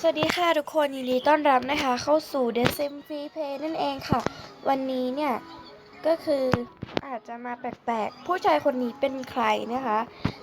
สวัสดีค่ะทุกคนยินดีต้อนรับนะคะ เข้าสู่ The Sim Free Play นั่นเองค่ะ วันนี้เนี่ย ก็คืออาจจะมาแปลกๆ ผู้ชายคนนี้เป็นใครนะคะ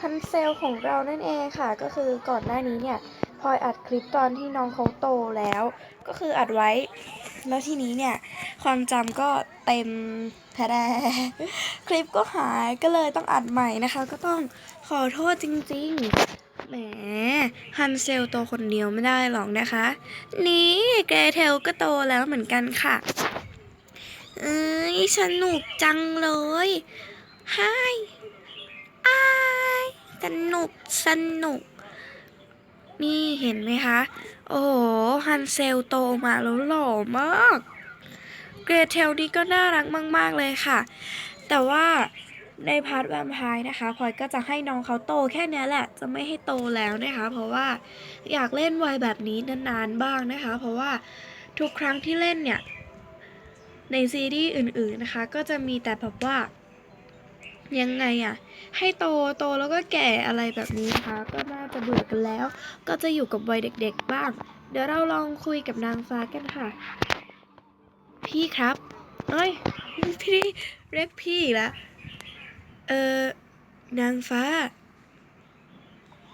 ฮันเซลของเรานั่นเองค่ะ ก็คือก่อนหน้านี้เนี่ยพลอยอัดคลิปตอนที่น้องเขาโตแล้ว ก็คืออัดไว้ แล้วทีนี้เนี่ย ความจำก็เต็มแท้คลิปก็หายก็เลยต้องอัดใหม่นะคะ ก็ต้องขอโทษจริง ๆ แหมฮันเซลโตคนเดียวไม่ได้หรอกนะคะ นี่เกรเทลก็โตแล้วเหมือนกันค่ะ เอ้ยสนุกจังเลยไฮอายสนุกสนุก นี่เห็นไหมคะ โอ้โหฮันเซลโตมาแล้วหล่อมาก เกรเทลนี่ก็น่ารักมาก ๆ เลยค่ะ แต่ว่า ในพาร์ทแวมไพร์นะคะพลอยก็จะให้น้องเขาโตแค่เนี้ยแหละ จะไม่ให้โตแล้วนะคะ เพราะว่าอยากเล่นวัยแบบนี้นานๆบ้างนะคะ เพราะว่าทุกครั้งที่เล่นเนี่ย ในซีรีส์อื่นๆนะคะ ก็จะมีแต่แบบว่า ยังไงอะให้โตโตแล้วก็แก่อะไรแบบนี้นะคะ ก็น่าจะเบื่อกันแล้ว ก็จะอยู่กับวัยเด็ก ๆ บ้าง เดี๋ยวเราลองคุยกับนางฟ้ากันค่ะ พี่ครับเอ้ยพี่เรียกพี่อีกแล้ว เออนางฟ้า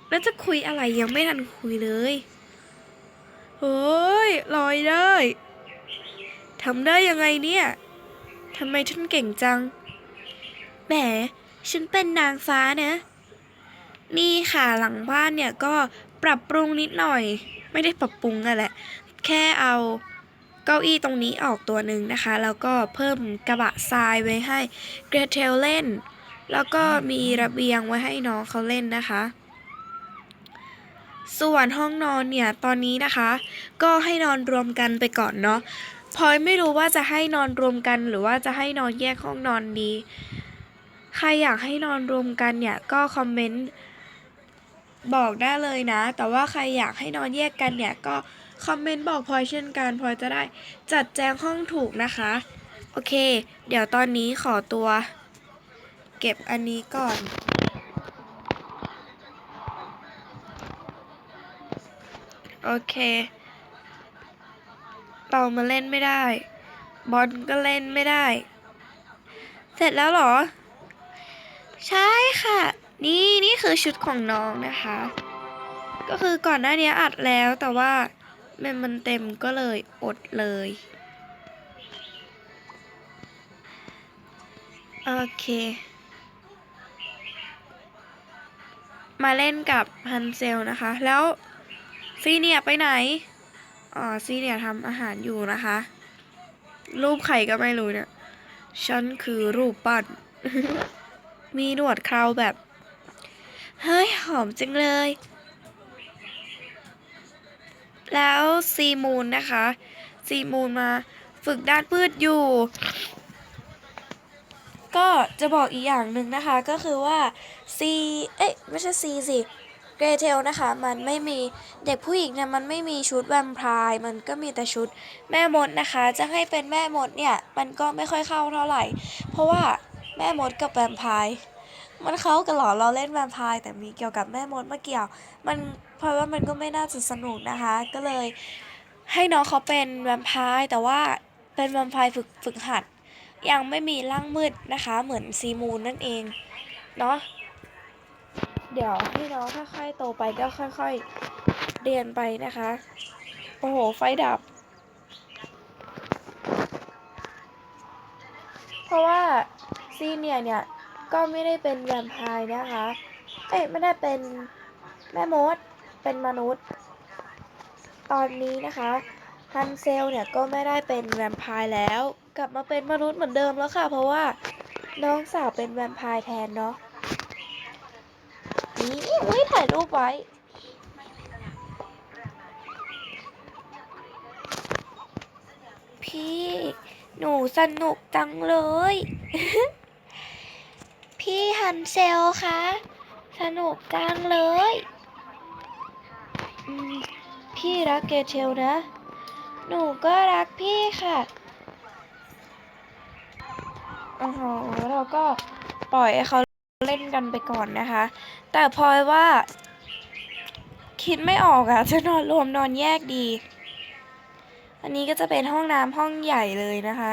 แล้วจะคุยอะไรยังไม่ทันคุยเลยโอ้ยลอยได้ทำได้ยังไงเนี่ยทำไมฉันเก่งจัง แหม ฉันเป็นนางฟ้านะ นี่ค่ะหลังบ้านเนี่ยก็ปรับปรุงนิดหน่อย ไม่ได้ปรับปรุงอะแหละ แค่เอาเก้าอี้ตรงนี้ออกตัวหนึ่งนะคะ แล้วก็เพิ่มกระบะทรายไว้ให้เกรเทลเล่น แล้วก็มีระเบียงไว้ให้น้องเขาเล่นนะคะ ส่วนห้องนอนเนี่ยตอนนี้นะคะ ก็ให้นอนรวมกันไปก่อนเนาะพลอยไม่รู้ว่าจะให้นอนรวมกันหรือว่าจะให้นอนแยกห้องนอนดี ใครอยากให้นอนรวมกันเนี่ยก็คอมเมนต์บอกได้เลยนะ แต่ว่าใครอยากให้นอนแยกกันเนี่ยก็คอมเมนต์บอกพลอยเช่นกันพลอยจะได้จัดแจงห้องถูกนะคะ โอเค เดี๋ยวตอนนี้ขอตัว เก็บอันนี้ก่อน โอเคเป่ามาเล่นไม่ได้ บอลก็เล่นไม่ได้ เสร็จแล้วหรอ ใช่ค่ะ นี่นี่คือชุดของน้องนะคะ ก็คือก่อนหน้านี้อัดแล้วแต่ว่ามันมันเต็มก็เลยอดเลยโอเค มาเล่นกับฮันเซลนะคะ แล้วซีเนียไปไหน อ๋อซีเนียทำอาหารอยู่นะคะ รูปไข่ก็ไม่รู้เนี่ย ฉันคือรูปปั้น มีหนวดเคราวแบบ เฮ้ย หอมจังเลย แล้วซีมูนนะคะ ซีมูนมาฝึกด้านพืชอยู่ ก็จะบอกอีกอย่างหนึ่งนะคะก็คือว่าซีเอ๊ะไม่ใช่ซีสิเกรเทลนะคะ มันไม่มีเด็กผู้หญิงเนี่ยมันไม่มีชุดแวมไพร์มันก็มีแต่ชุดแม่มดนะคะ จะให้เป็นแม่มดเนี่ย มันก็ไม่ค่อยเข้าเท่าไหร่ เพราะว่าแม่มดกับแวมไพร์มันเข้ากันหรอเราเล่นแวมไพร์แต่มีเกี่ยวกับแม่มดมาเกี่ยว มันเพราะว่ามันก็ไม่น่าจะสนุกนะคะ ก็เลยให้น้องเขาเป็นแวมไพร์แต่ว่าเป็นแวมไพร์ฝึกฝึกหัด ยังไม่มีร่างมืดนะคะ เหมือนซีมูนนั่นเองเนาะเดี๋ยวให้น้องค่อยๆโตไปก็ค่อยๆเรียนไปนะคะ โอ้โห ไฟดับ เพราะว่าซีเนียเนี่ยก็ไม่ได้เป็นแวมไพร์นะคะ เอ้ยไม่ได้เป็นแม่มด เป็นมนุษย์ ตอนนี้นะคะ ฮันเซลเนี่ยก็ไม่ได้เป็นแวมไพร์แล้ว กลับมาเป็นมนุษย์เหมือนเดิมแล้วค่ะ เพราะว่าน้องสาวเป็นแวมไพร์แทนเนาะนี่เฮ้ยถ่ายรูปไว้พี่ หนูสนุกจังเลย พี่ฮันเซลคะสนุกจังเลยพี่รักเกเทลนะ หนูก็รักพี่ค่ะ โอ้โหเราก็ปล่อยให้เขาเล่นกันไปก่อนนะคะ แต่พลอยว่า คิดไม่ออกอะจะนอนรวมนอนแยกดี อันนี้ก็จะเป็นห้องน้ำห้องใหญ่เลยนะคะ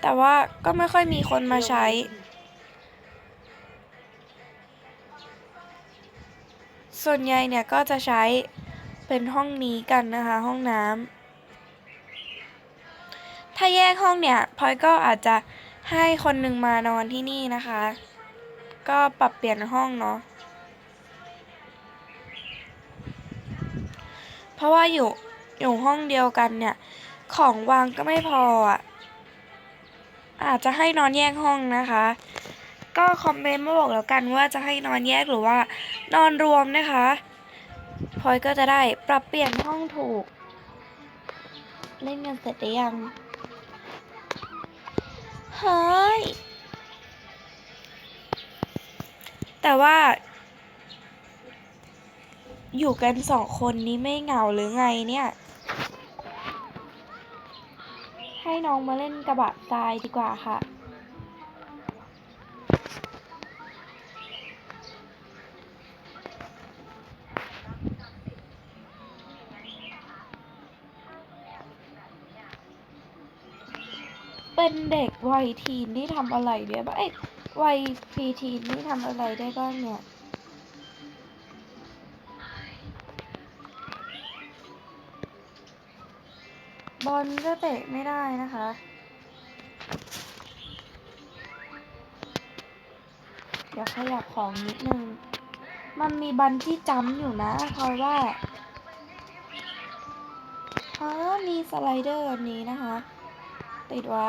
แต่ว่าก็ไม่ค่อยมีคนมาใช้ ส่วนใหญ่เนี่ยก็จะใช้เป็นห้องนี้กันนะคะ ห้องน้ำถ้าแยกห้องเนี่ยพลอยก็อาจจะ ให้คนหนึ่งมานอนที่นี่นะคะ ก็ปรับเปลี่ยนห้องเนาะเพราะว่าอยู่อยู่ห้องเดียวกันเนี่ย ของวางก็ไม่พออะอาจจะให้นอนแยกห้องนะคะ ก็คอมเมนต์มาบอกแล้วกันว่าจะให้นอนแยกหรือว่านอนรวมนะคะพลอยก็จะได้ปรับเปลี่ยนห้องถูก เล่นกันเสร็จหรือยัง ฮ้ย แต่ว่า อยู่กันสองคนนี้ไม่เหงาหรือไงเนี่ย ให้น้องมาเล่นกระบะทรายดีกว่าค่ะ เป็นเด็กวัยทีนที่ทำอะไรเนี่ยบ้างเอ้ยวัยพรีทีนที่ทำอะไรได้บ้างเนี่ยบอลก็เตะไม่ได้นะคะ เดี๋ยวขยับของนิดนึง มันมีบันที่จำอยู่นะเพราะว่าอ๋อมีสไลเดอร์นี้นะคะ ติดไว้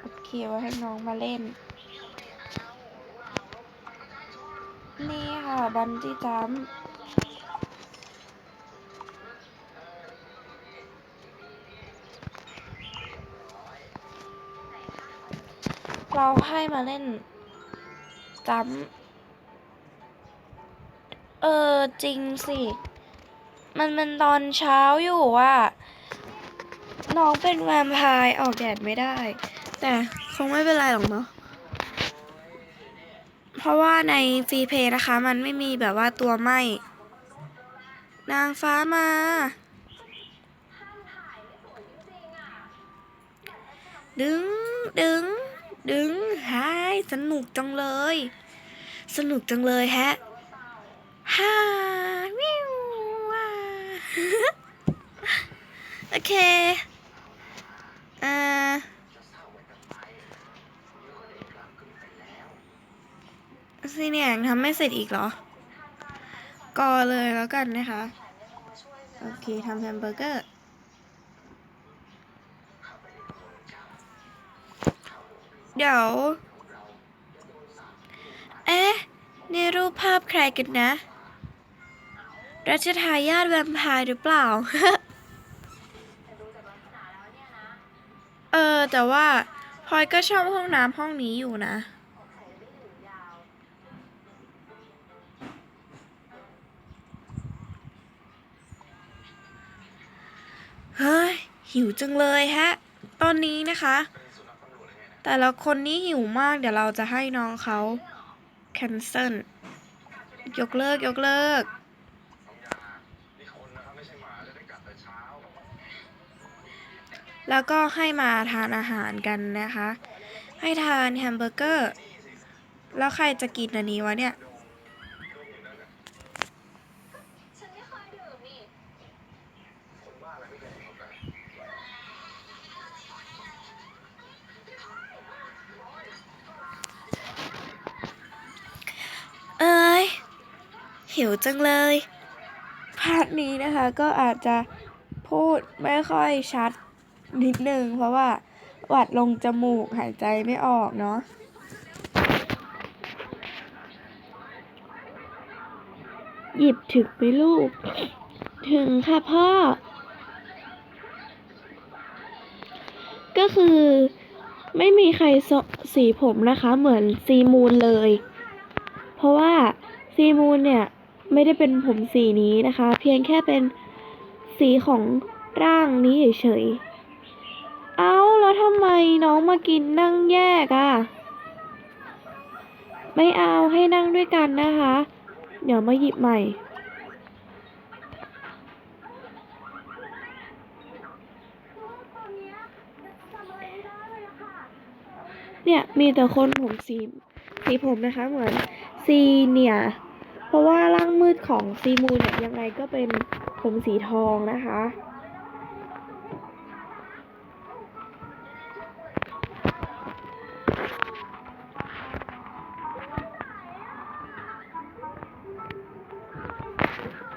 โอเคไว้ให้น้องมาเล่น นี่ค่ะ บันจี้จัมเราให้มาเล่นจัมเออ จริงสิ มันเป็นตอนเช้าอยู่ว่า น้องเป็นแวมไพร์ออกแดดไม่ได้ แต่คงไม่เป็นไรหรอกเนาะเพราะว่าในฟรีเพย์นะคะ มันไม่มีแบบว่าตัวไหมนางฟ้ามา ดึงดึงดึงหายสนุกจังเลย สนุกจังเลยแฮะฮ่าวิวว้า โอเคอ่าซีเนี่ยยังทำไม่เสร็จอีกเหรอ ก็เลยแล้วกันนะคะ โอเคทำแฮมเบอร์เกอร์เดี๋ยว เอ๊ะนี่รูปภาพใครกันนะรัชทายาทแวมไพร์หรือเปล่า แต่ว่าพลอยก็ชอบห้องน้ำห้องนี้อยู่นะ เฮ้ย หิวจังเลยฮะ ตอนนี้นะคะ แต่ละคนนี้หิวมากเดี๋ยวเราจะให้น้องเขา cancel ยกเลิก ยกเลิก แล้วก็ให้มาทานอาหารกันนะคะ ให้ทานแฮมเบอร์เกอร์ แล้วใครจะกินอันนี้วะเนี่ยเอ้ยหิวจังเลยพาร์ทนี้นะคะก็อาจจะพูดไม่ค่อยชัด นิดนึง เพราะว่าหวัดลงจมูกหายใจไม่ออกเนาะหยิบถึงไปลูก ถึงค่ะพ่อ ก็คือไม่มีใครสสีผมนะคะเหมือนซีมูนเลย เพราะว่าซีมูนเนี่ย ไม่ได้เป็นผมสีนี้นะคะ เพียงแค่เป็นสีของร่างนี้เฉยๆ แล้วทำไมน้องมากินนั่งแยกอะ่ะ ไม่เอาให้นั่งด้วยกันนะคะ เดี๋ยวมาหยิบใหม่ เนี่ยมีแต่คนผมสีสีผมนะคะเหมือนซีเนี่ย เพราะว่าร่างมืดของซีมูเนี่ยยังไงก็เป็นผมสีทองนะคะ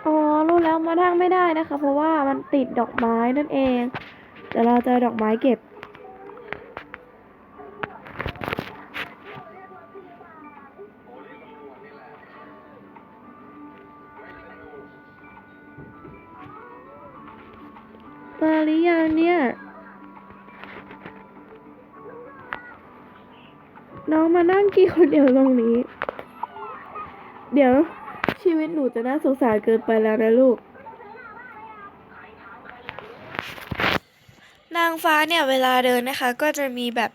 อ๋อรู้แล้วมานั่งไม่ได้นะคะ เพราะว่ามันติดดอกไม้นั่นเองเดี๋ยวเราจะดอกไม้เก็บ มาหรือยังเนี่ย น้องมานั่งกี่คนเดียวตรงนี้ เดี๋ยว วิตหนูจะน่าสงสารเกินไปแล้วนะลูก นางฟ้าเนี่ยเวลาเดินนะคะ ก็จะมีแบบ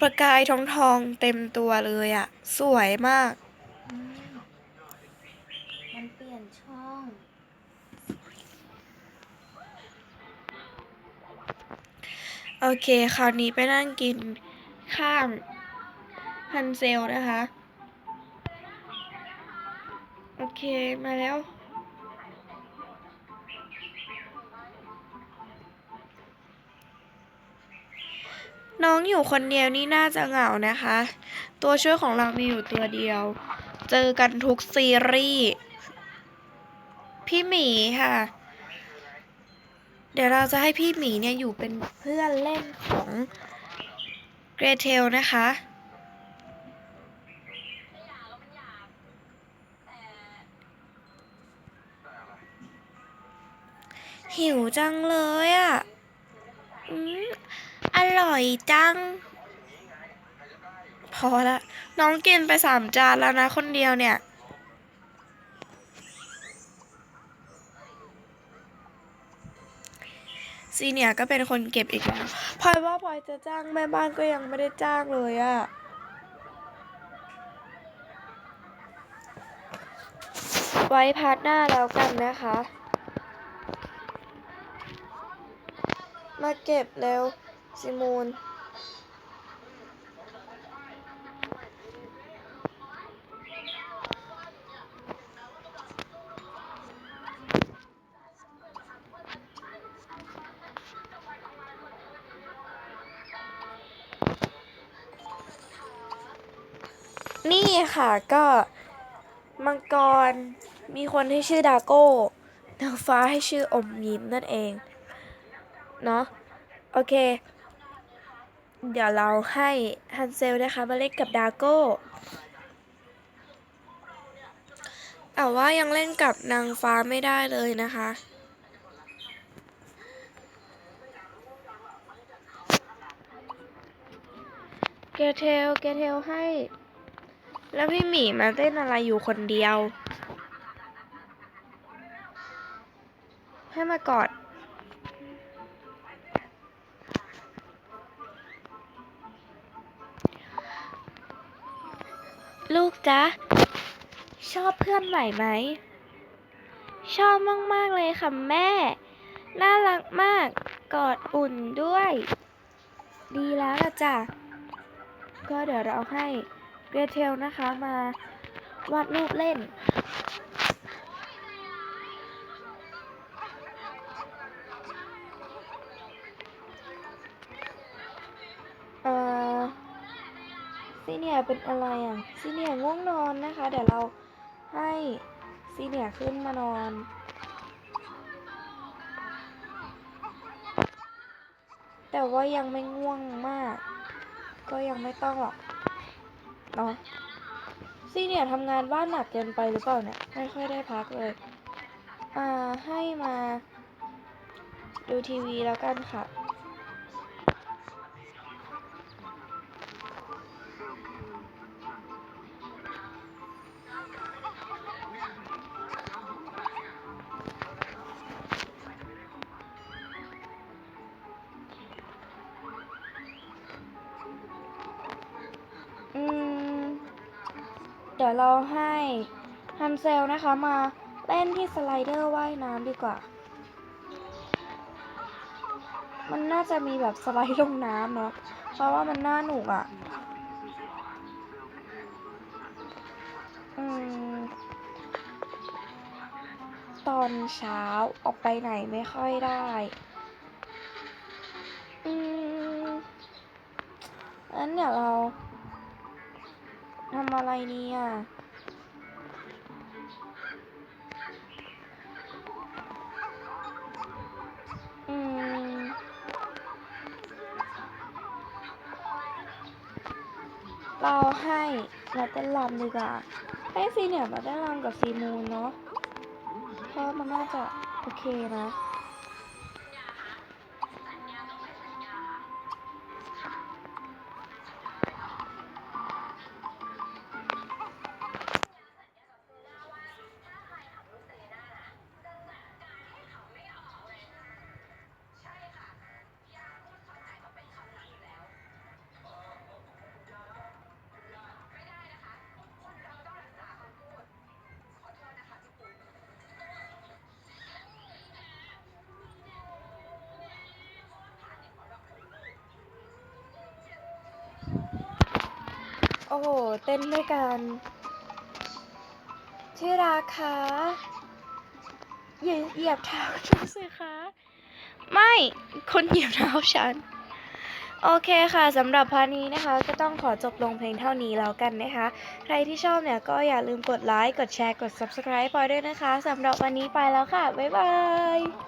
ประกายทองทองๆเต็มตัวเลยอะสวยมากอืมมันเปลี่ยนช่อง โอเค คราวนี้ไปนั่งกินข้างฮันเซลนะคะ โอเคมาแล้ว น้องอยู่คนเดียวนี่น่าจะเหงานะคะ ตัวช่วยของเรามีอยู่ตัวเดียว เจอกันทุกซีรีส์พี่หมีค่ะ เดี๋ยวเราจะให้พี่หมีเนี่ยอยู่เป็นเพื่อนเล่นของเกรเทลนะคะ หิวจังเลยอะอืมอร่อยจัง พอละ น้องกินไปสามจานแล้วนะคนเดียวเนี่ย ซีเนียก็เป็นคนเก็บอีกแล้วพลอยว่าพลอยจะจ้างแม่บ้านก็ยังไม่ได้จ้างเลยอะไว้พาร์ทหน้าแล้วกันนะคะ มาเก็บเร็ว ซิมูน นี่ค่ะก็มังกรมีคนให้ชื่อดาโก้นางฟ้าให้ชื่ออมยิ้มนั่นเอง เนาะโอเค เดี๋ยวเราให้ฮันเซลนะคะมาเล่นกับดาโก้แต่ว่ายังเล่นกับนางฟ้าไม่ได้เลยนะคะเกเทลเกเทลให้ แล้วพี่หมีมาเต้นอะไรอยู่คนเดียว ให้มากอด ลูกจ๊ะ ชอบเพื่อนใหม่ไหม ชอบมาก ๆ เลยค่ะแม่ น่ารักมาก กอดอุ่นด้วย ดีแล้วละจ้ะ ก็เดี๋ยวเราให้เกรเทลนะคะมาวาดรูปเล่น เนียร์เป็นอะไรอะซีเนียง่วงนอนนะคะ เดี๋ยวเราให้ซีเนียขึ้นมานอนแต่ว่ายังไม่ง่วงมาก ก็ยังไม่ต้องหรอกเนาะซีเนี่ยทำงานบ้านหนักเกินไปหรือเปล่าเนี่ย ไม่ค่อยได้พักเลย อ่าให้มา ดูทีวีแล้วกันค่ะ ดี๋ยวเราให้ฮันเซลนะคะมาเล่นที่สไลเดอร์ว่ายน้ำดีกว่า มันน่าจะมีแบบสไลด์ลงน้ำเนาะ เพราะว่ามันน่าหนุกอะ่ะ อืม ตอนเช้าออกไปไหนไม่ค่อยได้ อืมงั้นเดี๋ยวเรา ทำอะไรดีอะอืมเราให้มาเต้นรำดีกว่าให้ซีเนี่ยมาเต้นรำกับซีมูนเนาะเพราะมันน่าจะโอเคนะ โอ้โห เต้นด้วยกัน ที่รักคะอย่าเหยียบเท้าฉันสิคะ ไม่คุณเหยียบเท้าฉัน โอเคค่ะสำหรับพาร์นี้นะคะ ก็ต้องขอจบลงเพลงเท่านี้แล้วกันนะคะ ใครที่ชอบเนี่ยก็อย่าลืมกดไลค์ กดแชร์ กด subscribe พอยด้วยนะคะสำหรับวันนี้ไปแล้วค่ะ บ๊ายบาย